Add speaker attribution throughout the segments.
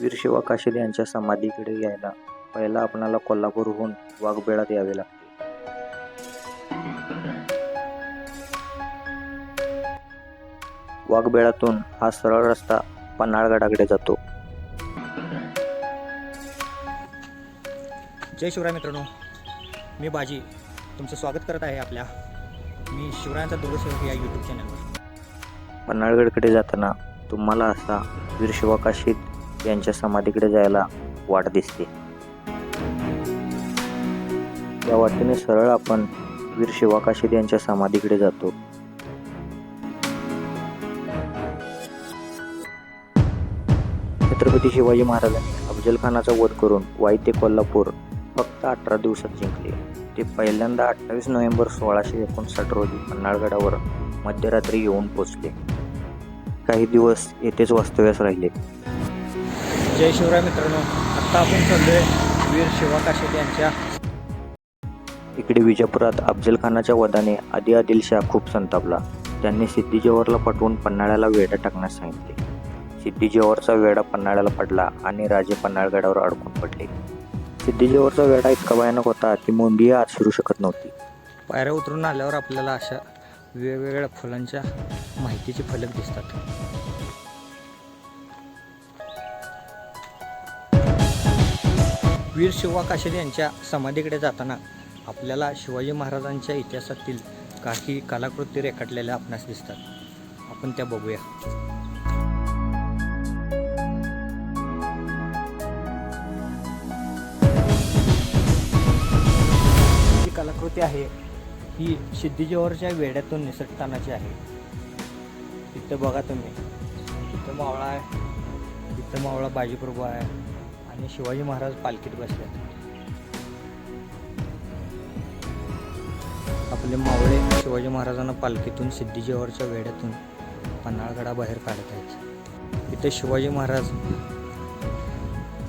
Speaker 1: वीर शिवा काशीद यांच्या समाधीकडे यायला. पहिला आपणाला कोल्हापूरहून वाघबेळात यावे लागते. वाघबेळातून हा सरळ रस्ता पन्हाळगडाकडे जातो.
Speaker 2: जय शिवराय मित्रांनो. मी बाजी. तुमचं स्वागत करत आहे आपल्या. मी शिवरायांचा दुर्गसेवक या यूट्यूब चॅनलवर
Speaker 1: पन्हाळगडकडे जाताना तुम्हाला असा वीर शिवा काशीद यांच्या समाधीकडे जायला वाट दिसते. या वाटेने सरळ आपण वीर शिवा काशीद यांच्या समाधीकडे जातो. छत्रपती शिवाजी महाराजांनी अफजलखानाचा वध करून वाई ते कोल्हापूर फक्त अठरा दिवसात जिंकले. ते पहिल्यांदा अठ्ठावीस नोव्हेंबर सोळाशे एकोणसाठ रोजी पन्हाळगडावर मध्यरात्री येऊन पोचले काही दिवस येथेच वास्तव्यास राहिले.
Speaker 2: जय शिवराय मित्रांनो. आत्ता आपण चाललोय वीर शिवा काशेद यांच्या.
Speaker 1: इकडे विजापुरात अफजल खानाच्या वधाने आदी आदिलशाह खूप संतापला. त्यांनी सिद्धी पाठवून पन्हाळ्याला वेढा टाकण्यास सांगितले. सिद्धी वेढा पन्हाळ्याला पडला आणि राजे पन्हाळगडावर अडकून पडले. सिद्धी वेढा इतका भयानक होता की मोंबी आत शिरू शकत नव्हती.
Speaker 2: पायऱ्या उतरून आल्यावर आपल्याला अशा वेगवेगळ्या फुलांच्या माहितीचे फलक दिसतात. वीर शिवा काशेद यांच्या समाधीकडे जाताना आपल्याला शिवाजी महाराजांच्या इतिहासातील काही कलाकृती रेखाटलेल्या आपणास दिसतात. आपण त्या बघूया. जी कलाकृती आहे ही सिद्धीजवळच्या वेड्यातून निसटतानाची आहे. तिथं बघा तुम्ही. तिथं मावळा आहे. तिथं मावळा बाजीप्रभू आहे. आणि शिवाजी महाराज पालखीत बसले. आपले मावळे शिवाजी महाराजांना पालखीतून सिद्धीजवळच्या वेड्यातून पन्हाळगडाबाहेर काढत आहेत. इथे शिवाजी महाराज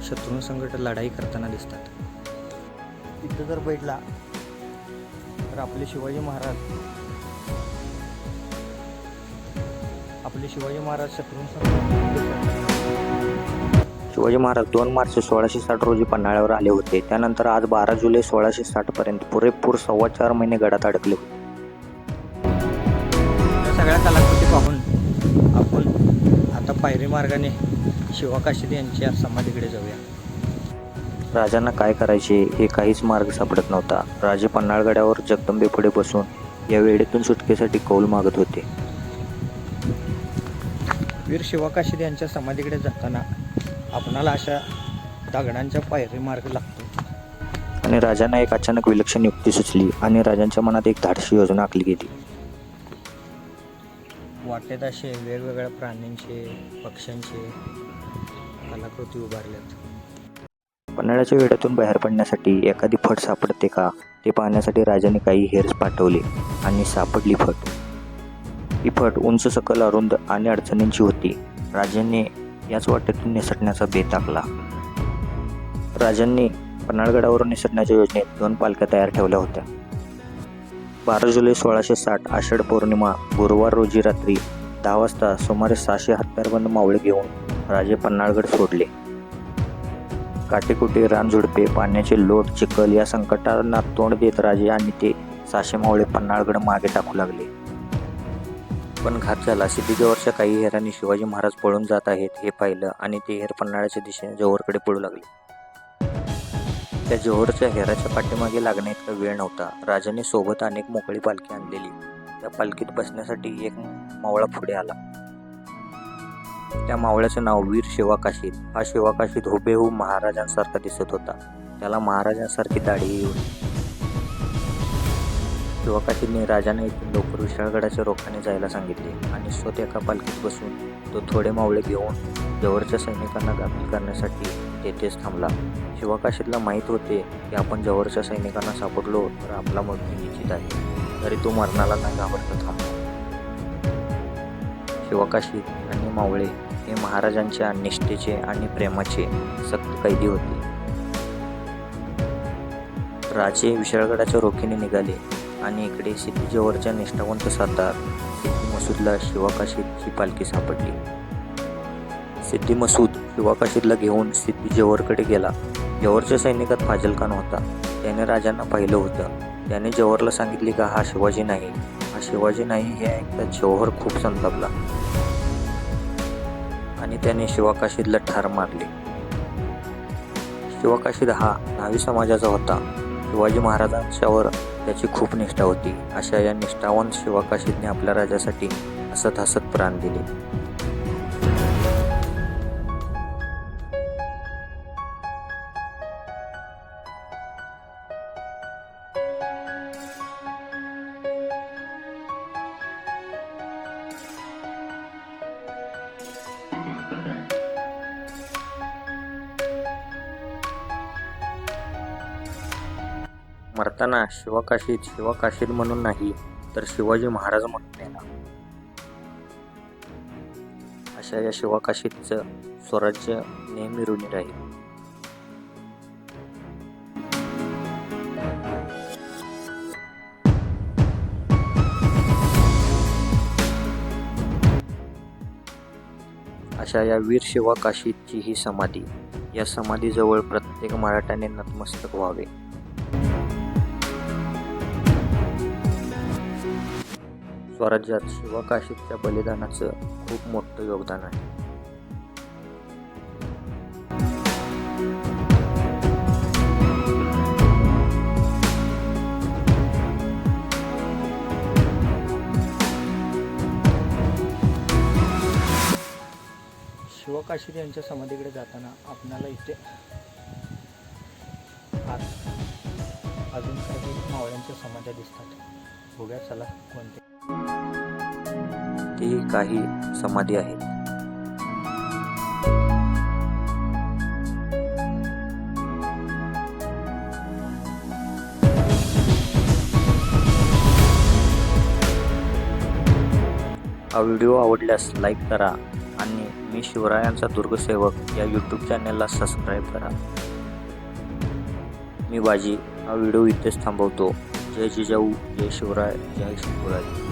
Speaker 2: शत्रूंसंकट लढाई करताना दिसतात. इथं जर बैठला तर आपले शिवाजी महाराज आपले शिवाजी महाराज शत्रूंसंकट
Speaker 1: शिवाजी महाराज दोन मार्च सोळाशे साठ रोजी पन्हाळ्यावर आले होते. त्यानंतर आज बारा जुलै सोळाशे साठ पर्यंत पुरेपूर सव्वा चार महिने गडात अडकले होते.
Speaker 2: सगळ्या कलाकृती पाहून आपण आता पायरी मार्गाने शिवा यांच्या समाधीकडे जाऊया.
Speaker 1: राजांना काय करायचे हे काहीच मार्ग सापडत नव्हता. राजे पन्हाळगडावर जगदंबे पुढे बसून या वेळेतून सुटकेसाठी कौल मागत होते.
Speaker 2: वीर शिवा यांच्या समाधीकडे जाताना आपणाला अशा दगडांच्या पायरी मार्ग लागतो.
Speaker 1: आणि राजांना एक अचानक विलक्षण युक्ती सुचली आणि राजांच्या मनात एक धाडशी योजना आखली गेली.
Speaker 2: वाटेत असे वेगवेगळ्या प्राण्यांचे पक्ष्यांचे कलाकृती उभारल्यात.
Speaker 1: पन्हाळ्याच्या वेड्यातून बाहेर पडण्यासाठी एखादी फट सापडते का ते पाहण्यासाठी राजाने काही हेर्स पाठवले आणि सापडली फट. ही फट उंच सकल अरुंद आणि अडचणींची होती. राजांनी याच वाटेतून निसटण्याचा बेत आखला राजांनी पन्हाळगडावरून निसटण्याच्या योजनेत दोन पालख्या तयार ठेवल्या होत्या. बारा जुलै सोळाशे साठ आषाढ पौर्णिमा गुरुवार रोजी रात्री दहा वाजता सुमारे सहाशे हत्यारबंद मावळे घेऊन राजे पन्हाळगड सोडले. काटेकुटे रानझुडपे पाण्याचे लोट चिखल या संकटांना तोंड देत राजे आणि ते सहाशे मावळे पन्हाळगड मागे टाकू लागले. पण घात झाला. सिद्धिदेवरच्या काही हेरांनी शिवाजी महाराज पळून जात आहेत हे पाहिलं आणि ते हेर पन्हाळ्याच्या दिशेने जोहरकडे पळू लागले. त्या जोहरच्या हेराच्या पाठीमागे लागण्या इतका वेळ नव्हता. राजाने सोबत अनेक मोकळी पालखी आणलेली. त्या पालखीत बसण्यासाठी एक मावळा पुढे आला. त्या मावळ्याचं नाव वीर शिवाकाशीत हा शिवाकाशीत हुबेहू हुबेहूब महाराजांसारखा दिसत होता. त्याला महाराजांसारखी दाढी येऊन शिवा राजाने इथून लवकर विशाळगडाच्या रोखाने जायला सांगितले आणि स्वतः एका पालखीत बसून तो थोडे मावळे घेऊन जवळच्या सैनिकांना गाफील करण्यासाठी तेथेच थांबला. शिवाकाशीतला माहीत होते की आपण जवळच्या सैनिकांना सापडलो तर आपला मृत्यू निश्चित आहे. तरी तो मरणाला नाही घाबरता थांबला शिवकाशीद आणि मावळे हे महाराजांच्या निष्ठेचे आणि प्रेमाचे सक्त कैदी होते. राजे विशाळगडाच्या रोखीने निघाले. आणि इकडे सिद्धीजवळच्या निष्ठावंत सरदार सिद्धी मसूदला शिवकाशीदची पालखी सापडली. सिद्धी मसूद शिवाकाशीदला घेऊन सिद्धी जव्हरकडे गेला. जव्हरच्या सैनिकात फाजल खान होता. त्याने राजांना पाहिलं होतं. त्याने जव्हरला सांगितले का हा शिवाजी नाही. हा शिवाजी नाही हे ऐकता जवहर खूप संतापला. आणि त्याने शिवाकाशीदला ठार मारले. शिवाकाशीद हा न्हावी समाजाचा होता. शिवाजी महाराजांच्यावर त्याची खूप निष्ठा होती. अशा या निष्ठावान शिवाकाशींनी आपल्या राजासाठी हसत हसत प्राण दिले. मरताना शिवाकाशीत शिवाकाशीत म्हणून नाही तर शिवाजी महाराज म्हणून नेला अशा या शिवाकाशीतचं स्वराज्य नेहमी ऋणी राहील. अशा या वीर शिवकाशीदची ही समाधी या समाधीजवळ प्रत्येक मराठ्याने नतमस्तक व्हावे. स्वराज्यात शिवकाशीच्या बलिदानाचं खूप मोठं योगदान आहे.
Speaker 2: शिवकाशीर यांच्या समाधीकडे जाताना आपणाला इथे अजून काही मावळ्यांच्या समाध्या दिसतात. बघूया चला कोणते.
Speaker 1: ती काही समाधी आहेत हा व्हिडिओ आवडल्यास लाईक करा आणि मी शिवरायांचा दुर्गसेवक या यूट्यूब चॅनलला सबस्क्राईब करा. मी बाजी हा व्हिडिओ इथेच थांबवतो. जय जिजाऊ जय शिवराय जय शिवराय.